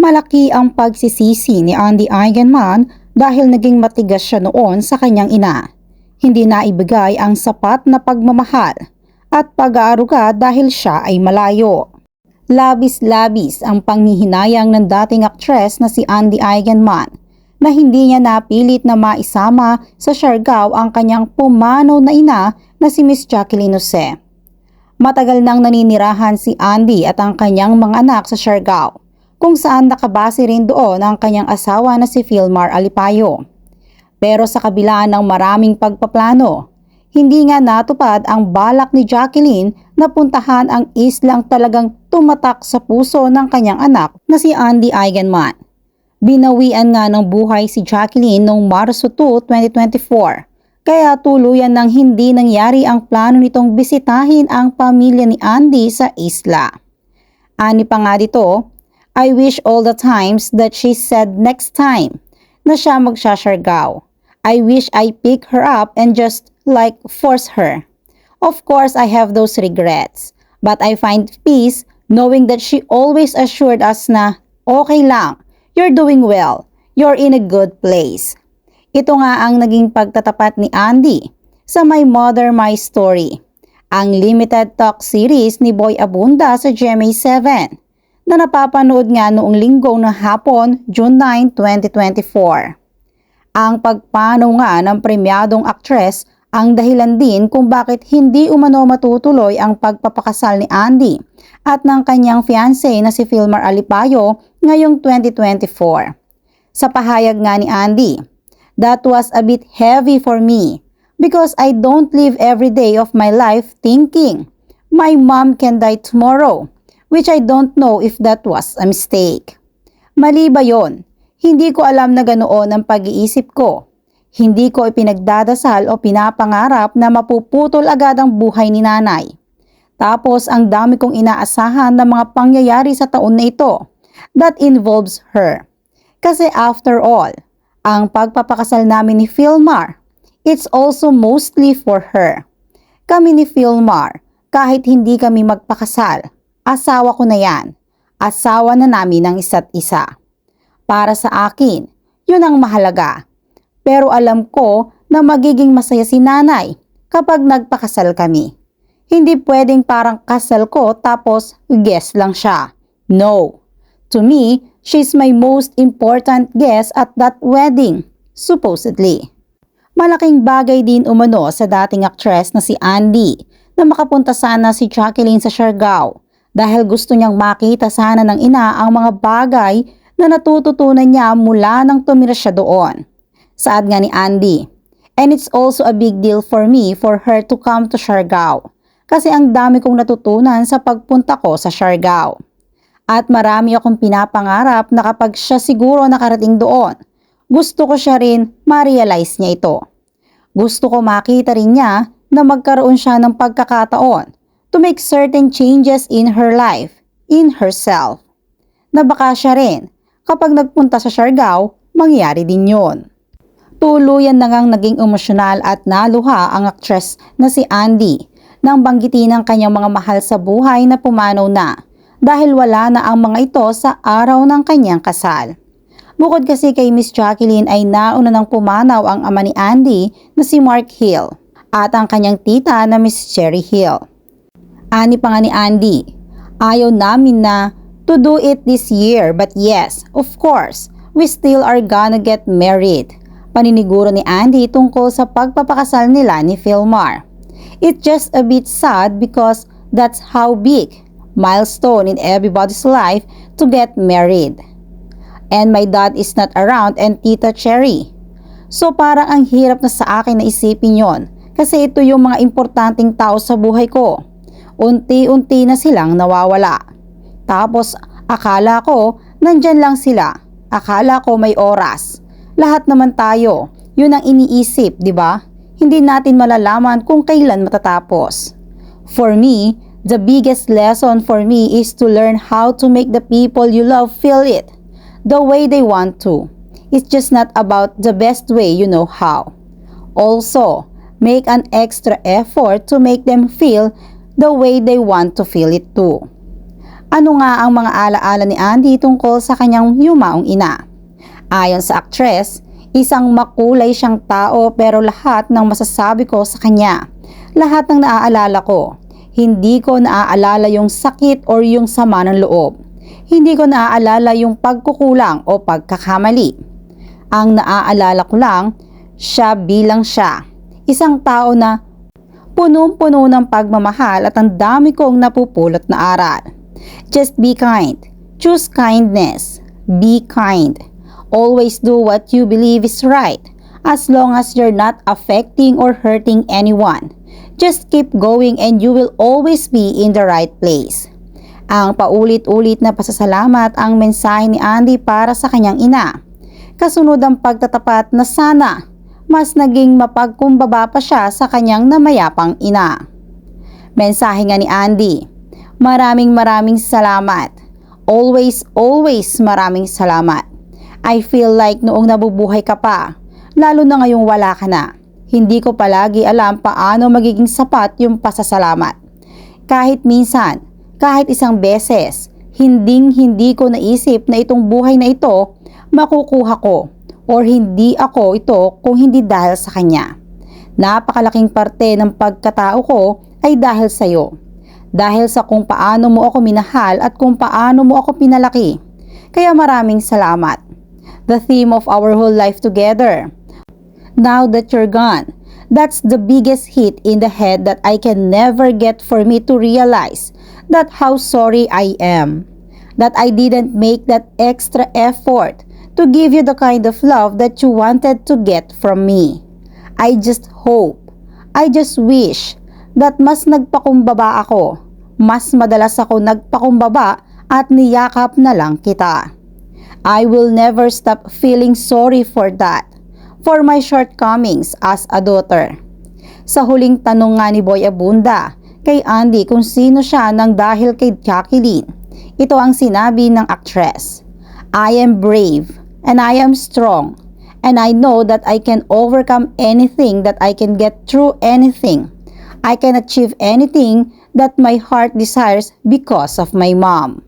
Malaki ang pagsisisi ni Andy Eigenman dahil naging matigas siya noon sa kanyang ina. Hindi na ibigay ang sapat na pagmamahal at pag-aaruga dahil siya ay malayo. Labis-labis ang panghihinayang ng dating aktres na si Andy Eigenman na hindi niya napilit na maisama sa Siargao ang kanyang pumanaw na ina na si Miss Jacqueline Jose. Matagal nang naninirahan si Andy at ang kanyang mga anak sa Siargao, kung saan nakabase rin doon ang kanyang asawa na si Philmar Alipayo. Pero sa kabila ng maraming pagpaplano, hindi nga natupad ang balak ni Jacqueline na puntahan ang islang talagang tumatak sa puso ng kanyang anak na si Andy Eigenman. Binawian nga ng buhay si Jacqueline noong Marso 2, 2024. Kaya tuluyan ng hindi nangyari ang plano nitong bisitahin ang pamilya ni Andy sa isla. Ani pa nga dito, I wish all the times that she said next time na siya magsasyargaw. I wish I pick her up and just like force her. Of course, I have those regrets. But I find peace knowing that she always assured us na okay lang, you're doing well, you're in a good place. Ito nga ang naging pagtatapat ni Andy sa My Mother, My Story, ang limited talk series ni Boy Abunda sa GMA7 na napapanood nga noong linggo na hapon, June 9, 2024. Ang pagpanaw nga ng premyadong aktres ang dahilan din kung bakit hindi umano matutuloy ang pagpapakasal ni Andy at ng kanyang fiancé na si Filmar Alipayo ngayong 2024. Sa pahayag nga ni Andy, That was a bit heavy for me because I don't live every day of my life thinking my mom can die tomorrow which I don't know if that was a mistake. Mali ba yon? Hindi ko alam na ganoon ang pag-iisip ko. Hindi ko ipinagdadasal o pinapangarap na mapuputol agad ang buhay ni nanay. Tapos ang dami kong inaasahan na mga pangyayari sa taon na ito that involves her. Kasi after all, ang pagpapakasal namin ni Philmar, it's also mostly for her. Kami ni Philmar, kahit hindi kami magpakasal, asawa ko na yan. Asawa na namin ng isa't isa. Para sa akin, yun ang mahalaga. Pero alam ko na magiging masaya si nanay kapag nagpakasal kami. Hindi pwedeng parang kasal ko tapos guest lang siya. No. To me, she's my most important guest at that wedding, supposedly. Malaking bagay din umano sa dating actress na si Andy na makapunta sana si Jacqueline sa Siargao dahil gusto niyang makita sana ng ina ang mga bagay na natututunan niya mula nang tumira siya doon. Saad nga ni Andy, And it's also a big deal for me for her to come to Siargao kasi ang dami kong natutunan sa pagpunta ko sa Siargao. At marami akong pinapangarap na kapag siya siguro nakarating doon, gusto ko siya rin ma-realize niya ito. Gusto ko makita rin niya na magkaroon siya ng pagkakataon to make certain changes in her life, in herself. Na baka siya rin, kapag nagpunta sa Siargao, mangyari din yon. Tuluyan na ngang naging emosyonal at naluha ang actress na si Andy nang banggitin ng kanyang mga mahal sa buhay na pumanaw na dahil wala na ang mga ito sa araw ng kanyang kasal. Bukod kasi kay Miss Jacqueline ay nauna ng pumanaw ang ama ni Andy na si Mark Hill at ang kanyang tita na Miss Cherry Hill. Ani pa nga ni Andy, ayaw namin na to do it this year but yes, of course, we still are gonna get married. Paniniguro ni Andy tungkol sa pagpapakasal nila ni Philmar. It's just a bit sad because that's how big milestone in everybody's life to get married. And my dad is not around and Tita Cherry. So parang ang hirap na sa akin na isipin yon kasi ito yung mga importanteng tao sa buhay ko. Unti-unti na silang nawawala. Tapos akala ko nandyan lang sila. Akala ko may oras. Lahat naman tayo. Yun ang iniisip, di ba? Hindi natin malalaman kung kailan matatapos. For me, The biggest lesson for me is to learn how to make the people you love feel it the way they want to. It's just not about the best way you know how. Also, make an extra effort to make them feel the way they want to feel it too. Ano nga ang mga alaala ni Andy tungkol sa kanyang yumaong ina? Ayon sa aktres, isang makulay siyang tao pero lahat ng masasabi ko sa kanya, lahat ng naaalala ko, hindi ko naaalala yung sakit or yung sama ng loob. Hindi ko naaalala yung pagkukulang o pagkakamali. Ang naaalala ko lang, siya bilang siya. Isang tao na punong-puno ng pagmamahal at ang dami kong napupulot na aral. Just be kind. Choose kindness. Be kind. Always do what you believe is right as long as you're not affecting or hurting anyone. Just keep going and you will always be in the right place. Ang paulit-ulit na pasasalamat ang mensahe ni Andy para sa kanyang ina. Kasunod ang pagtatapat na sana mas naging mapagkumbaba pa siya sa kanyang namayapang ina. Mensahe nga ni Andy, maraming maraming salamat. Always, always maraming salamat. I feel like noong nabubuhay ka pa, lalo na ngayong wala ka na. Hindi ko palagi alam paano magiging sapat yung pasasalamat. Kahit minsan, kahit isang beses, hinding hindi ko naisip na itong buhay na ito makukuha ko or hindi ako ito kung hindi dahil sa kanya. Napakalaking parte ng pagkatao ko ay dahil sa iyo. Dahil sa kung paano mo ako minahal at kung paano mo ako pinalaki. Kaya maraming salamat. The theme of our whole life together. Now that you're gone, that's the biggest hit in the head that I can never get for me to realize that how sorry I am. That I didn't make that extra effort to give you the kind of love that you wanted to get from me. I just hope, I just wish that mas nagpakumbaba ako, mas madalas ako nagpakumbaba at niyakap na lang kita. I will never stop feeling sorry for that, for my shortcomings as a daughter. Sa huling tanong nga ni Boy Abunda kay Andy kung sino siya nang dahil kay Jacqueline, ito ang sinabi ng actress. I am brave and I am strong and I know that I can overcome anything that I can get through anything. I can achieve anything that my heart desires because of my mom.